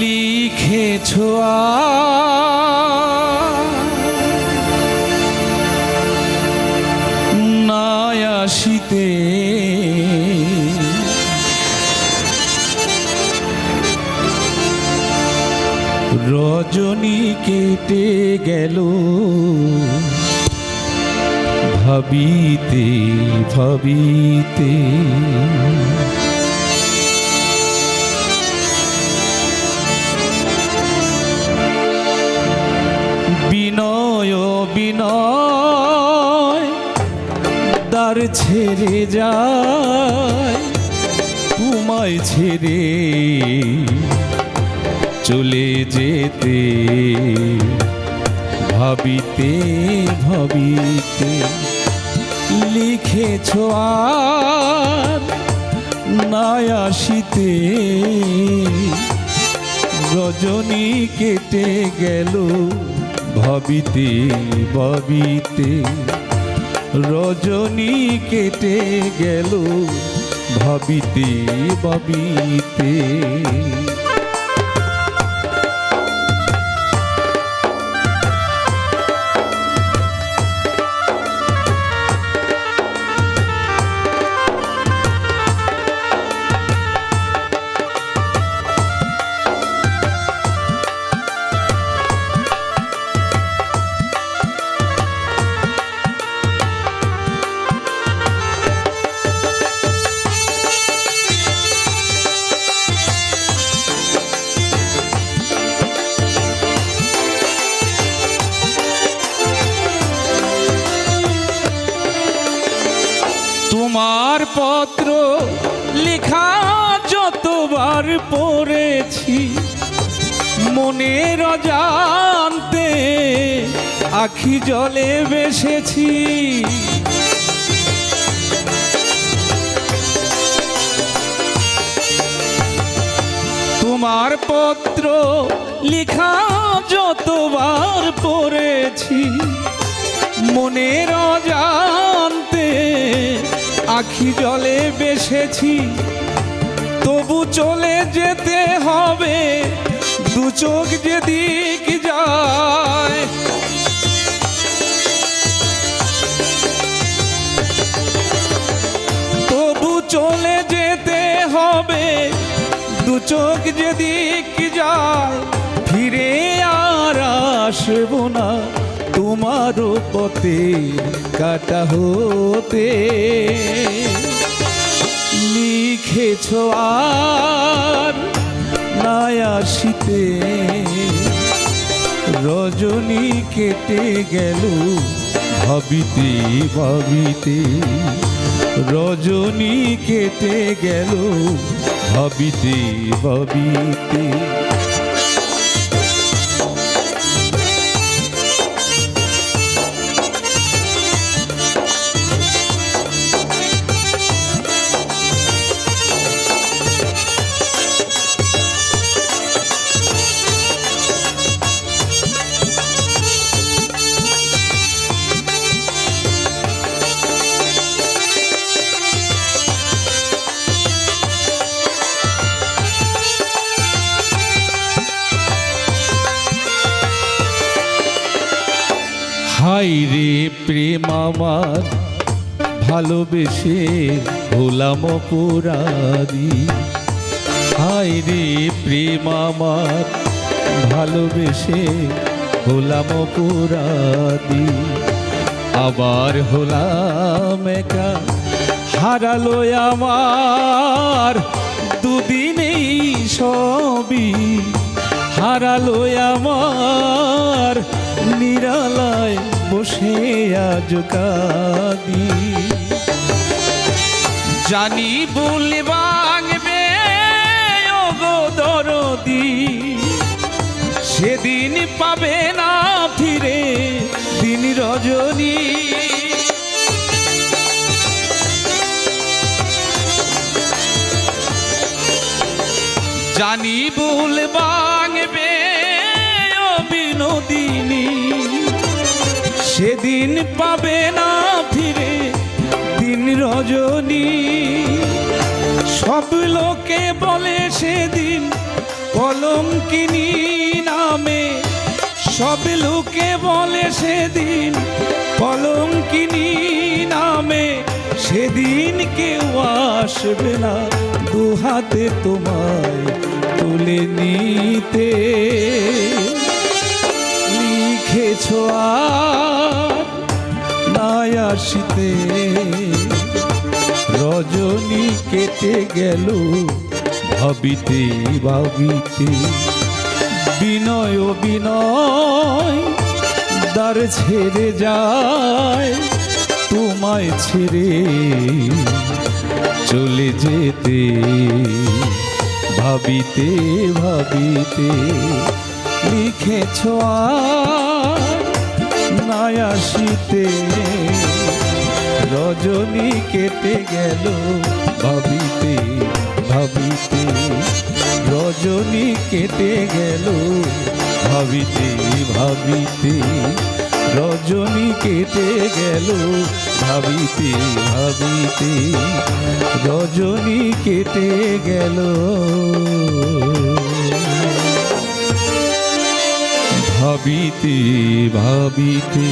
লিখেছ নায়াসিতে রজনী কেটে গেল। ভাবিতে ভাবিতে। বিনয় বিনয় দ্বার ছেড়ে যায় তোমায় ছেড়ে চলে যেতে। ভাবিতে ভাবিতে লিখেছ আর নাই আসিতে। রজনী কেটে গেল ভাবিতে ভাবিতে। রজনী কেটে গেল ভাবিতে ভাবিতে। পড়েছি। মনের অজান্তে আখি জলে বেসেছি তোমার পত্র লেখা যতবার পড়েছি, মনের অজান্তে আখি জলে বেসেছি তবু চলে যেতে হবে। দু চোখ যেদিক যায়। তবু চলে যেতে হবে। দু চোখ যেদিক যায়। ফিরে আর আসব না। তোমার পথে কাটা হতে। লিখেছ আর নাই আসিতে। রজনী কেটে গেল ভাবিতে ভাবিতে। রজনী কেটে গেল ভাবিতে ভাবিতে। হাই রে প্রেম আমার, ভালোবেসে হলাম অপরাধী। হাই রে প্রেম আমার, ভালোবেসে হলাম অপরাধী। আবার হলাম একা, হারালো আমার দুদিনেই সবই। হারালো আমার নিরালায় বসে আজ কাঁদি। জানি বলে বাংবে ওগো দরদি। সেদিন পাবে না ফিরে দিন রজনী। জানি ভুল বাংবে ও বিনোদিনী সেদিন পাবে না ফিরে, দিন রজনী। সব লোকে বলে সেদিন কলঙ্কিনী নামে। সব লোকে বলে সেদিন কলঙ্কিনী নামে। সেদিন কেউ আসবে না দুহাতে তোমায় তুলে নিতে। লিখেছ আর নাই আসিতে। রজনী কেটে গেল ভাবিতে ভাবিতে। বিনয় বিনয় দ্বার ছেড়ে যায়, তোমায় ছেড়ে চলে যেতে। ভাবিতে ভাবিতে লিখেছ আর আসিতে রজনী কেটে গেল ভাবিতে ভাবিতে। রজনী কেটে গেল ভাবিতে ভাবিতে। রজনী কেটে গেল ভাবিতে ভাবিতে। রজনী কেটে গেল ভাবিতে ভাবিতে।